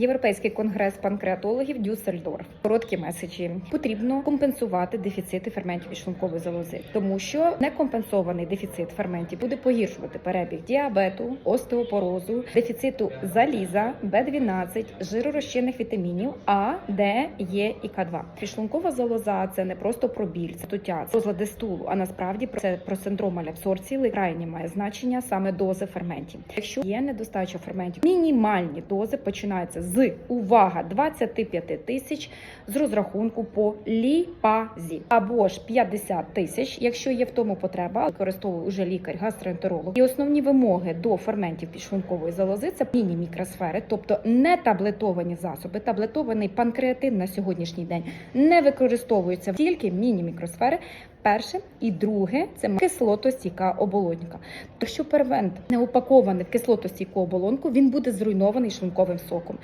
Європейський конгрес панкреатологів Дюссельдорф. Короткі меседжі потрібно компенсувати дефіцити ферментів підшлункової залози, тому що некомпенсований дефіцит ферментів буде погіршувати перебіг діабету, остеопорозу, дефіциту заліза, Б12, жиророзчинних вітамінів А, Д, Е і К2. Підшлункова залоза це не просто про біль, це туття, це розлади стулу, а насправді це про синдром малябсорції крайні має значення саме дози ферментів. Якщо є недостача ферментів, мінімальні дози починаються з увага 25 тисяч з розрахунку по ліпазі або ж 50 тисяч, якщо є в тому потреба, використовує уже лікар-гастроентеролог. І основні вимоги до ферментів підшлункової залози це міні мікросфери, тобто не таблетовані засоби. Таблетований панкреатин на сьогоднішній день не використовується тільки міні мікросфери. Перше і друге це кислотостійка оболонька. Якщо первент не упакований в кислотостійку оболонку, він буде зруйнований шлунковим соком.